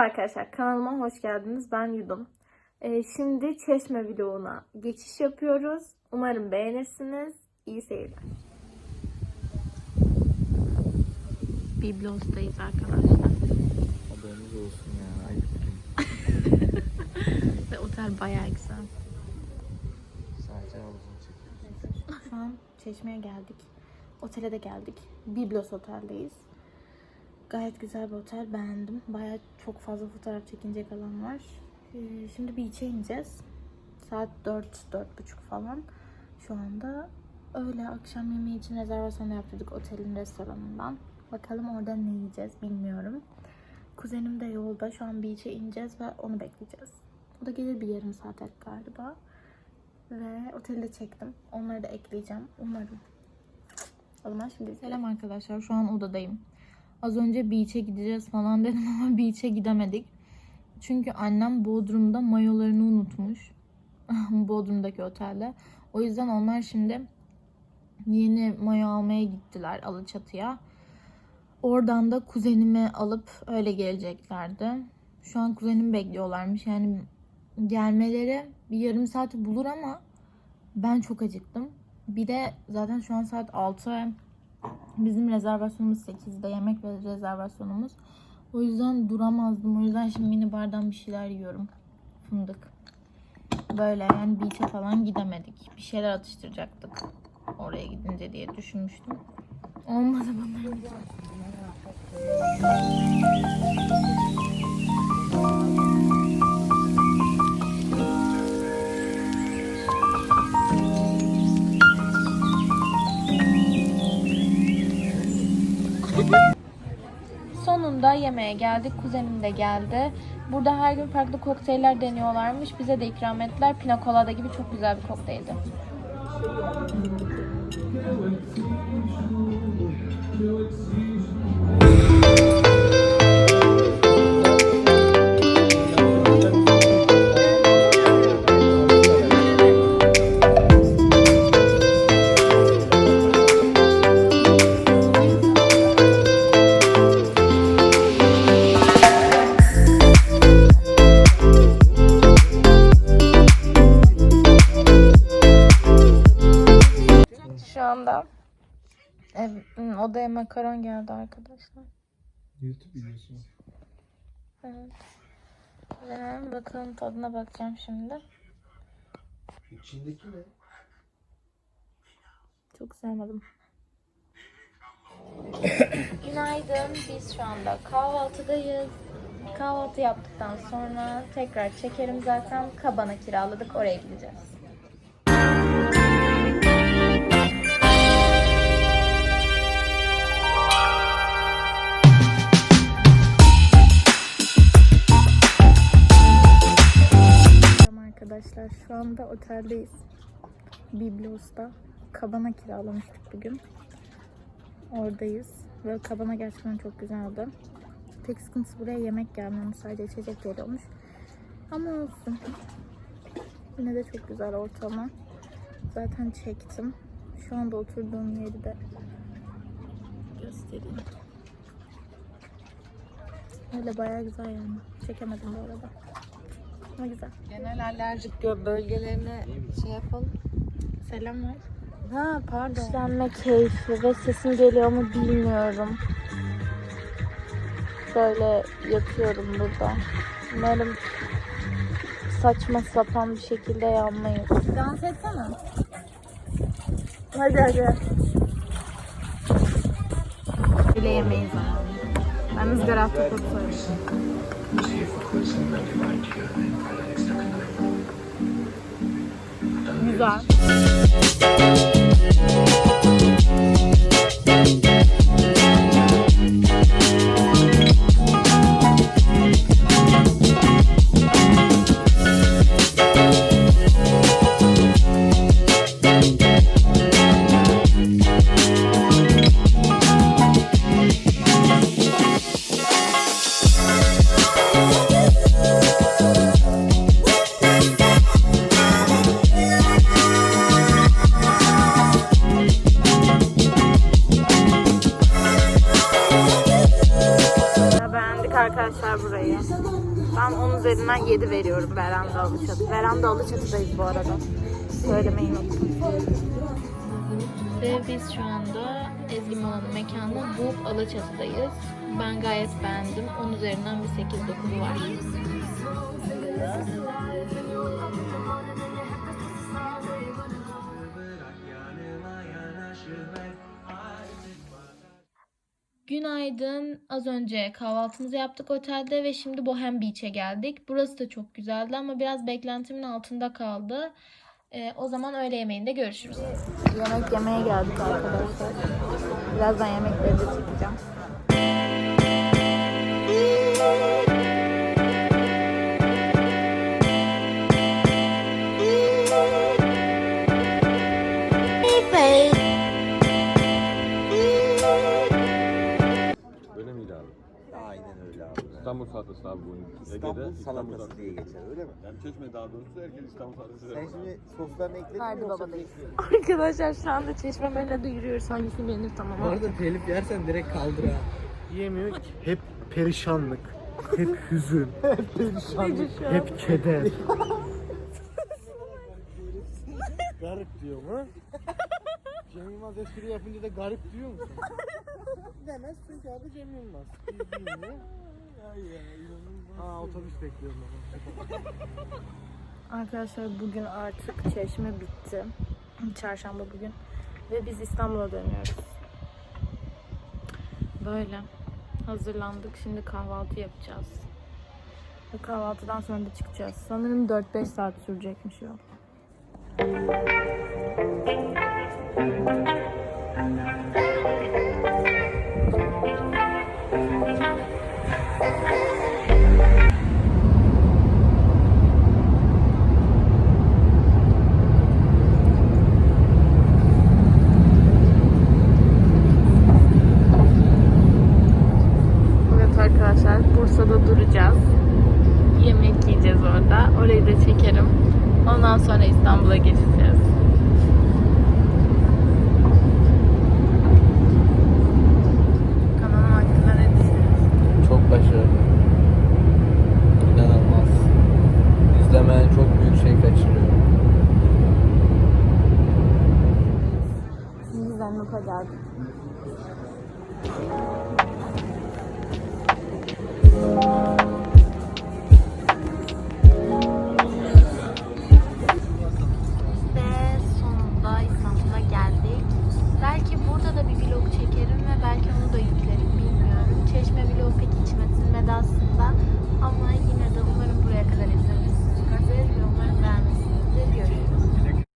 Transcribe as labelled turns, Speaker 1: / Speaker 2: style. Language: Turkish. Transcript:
Speaker 1: Arkadaşlar kanalıma hoş geldiniz. Ben Yudum. Ee, şimdi Çeşme vloguna geçiş yapıyoruz. Umarım beğenirsiniz. İyi seyirler. Biblos'tayız arkadaşlar.
Speaker 2: Haberiniz olsun ya. Ayıp.
Speaker 1: Ve otel bayağı güzel.
Speaker 2: Sadece havuzunu çekiyorsun.
Speaker 1: Şu an Çeşme'ye geldik. Otele de geldik. Biblos oteldeyiz. Gayet güzel bir otel. Beğendim. Bayağı çok fazla fotoğraf çekinecek alan var. Ee, şimdi beach'e ineceğiz. Saat 4 4.30 falan. Şu anda öyle akşam yemeği için rezervasyon yaptırdık otelin restoranından. Bakalım orada ne yiyeceğiz bilmiyorum. Kuzenim de yolda. Şu an beach'e ineceğiz ve onu bekleyeceğiz. O da gelir bir yarım saate galiba. Ve oteli de çektim. Onları da ekleyeceğim. Umarım. O zaman şimdi Selam arkadaşlar. Şu an odadayım. Az önce beach'e gideceğiz falan dedim ama beach'e gidemedik. Çünkü annem Bodrum'da mayolarını unutmuş. Bodrum'daki otelde. O yüzden onlar şimdi yeni mayo almaya gittiler Alaçatı'ya. Oradan da kuzenimi alıp öyle geleceklerdi. Şu an kuzenimi bekliyorlarmış. Yani gelmeleri bir yarım saati bulur ama ben çok acıktım. Bir de zaten şu an saat 6 ve bizim rezervasyonumuz 8'de yemek ve rezervasyonumuz. O yüzden duramazdım. O yüzden şimdi mini bardan bir şeyler yiyorum. Fındık. Böyle yani beach'e falan gidemedik. Bir şeyler atıştıracaktık. Oraya gidince diye düşünmüştüm. Olmadı bunların. Sonunda yemeğe geldik. Kuzenim de geldi. Burada her gün farklı kokteyller deniyorlarmış. Bize de ikram ettiler. Pina colada gibi çok güzel bir kokteyldi. Şu odaya makaron geldi arkadaşlar.
Speaker 2: YouTube videosu.
Speaker 1: Evet. Ve bakalım tadına bakacağım şimdi.
Speaker 2: İçindeki ne?
Speaker 1: Çok sevmedim. Günaydın. Biz şu anda kahvaltıdayız. Kahvaltı yaptıktan sonra tekrar çekerim zaten. Kabana kiraladık. Oraya gideceğiz. Arkadaşlar. Şu anda oteldeyiz. Biblos'ta. Kabana kiralamıştık bugün. Oradayız. Ve kabana gerçekten çok güzeldi. Tek sıkıntısı buraya yemek gelmiyormuş. Sadece içecek geliyormuş. Ama olsun. Yine de çok güzel ortamı. Zaten çektim. Şu anda oturduğum yeri de göstereyim. Öyle bayağı güzel yani. Çekemedim bu arada. Ama güzel.
Speaker 3: Genel alerjik bölgelerine şey yapalım.
Speaker 1: Selam ver.
Speaker 3: Ha pardon.
Speaker 1: İşlenme keyfi ve sesim geliyor mu bilmiyorum. Böyle yatıyorum burada. Umarım saçma sapan bir şekilde yanmayız. Dans etsene. Hadi hadi. Bile yemeyiz. Ben ızgara topu soruyorum. Güzel. 7 veriyorum Veranda Alıçatı. Veranda Alıçatı'dayız bu arada. Söylemeyi unuttum. Ve biz şu anda Ezgi Mala'nın mekanı Boop Alaçatı'dayız. Ben gayet beğendim. 10 üzerinden bir 8-9 var. Günaydın. Az önce kahvaltımızı yaptık otelde ve şimdi Bohem Beach'e geldik. Burası da çok güzeldi ama biraz beklentimin altında kaldı. Ee, o zaman öğle yemeğinde görüşürüz. Yemek yemeye geldik arkadaşlar. Birazdan yemekleri de çekeceğim.
Speaker 4: Öyle İstanbul salatası abi bu.
Speaker 2: İstanbul
Speaker 4: Ege'de
Speaker 2: salatası diye geçer öyle mi?
Speaker 4: Yani Çeşme daha doğrusu herkes İstanbul salatası der.
Speaker 2: Sen şimdi soslarını ekledin mi
Speaker 1: Ferdi
Speaker 2: yoksa
Speaker 1: babadayız. Arkadaşlar şu anda çeşme böyle duyuruyoruz. Hangisini beğenir tamam.
Speaker 5: Bu arada telif yersen direkt kaldır ha. Yiyemiyor ki. Hep perişanlık. Hep hüzün. hep perişanlık. Hep keder. garip diyor mu? Cem Yılmaz espri yapınca da garip diyor musun? Demez çünkü adı Cem Yılmaz. Biz? Aa otobüs bekliyorum ben.
Speaker 1: Arkadaşlar bugün artık çeşme bitti. Çarşamba bugün. Ve biz İstanbul'a dönüyoruz. Böyle. Hazırlandık. Şimdi kahvaltı yapacağız. Ve kahvaltıdan sonra da çıkacağız. Sanırım 4-5 saat sürecekmiş yol. Yemek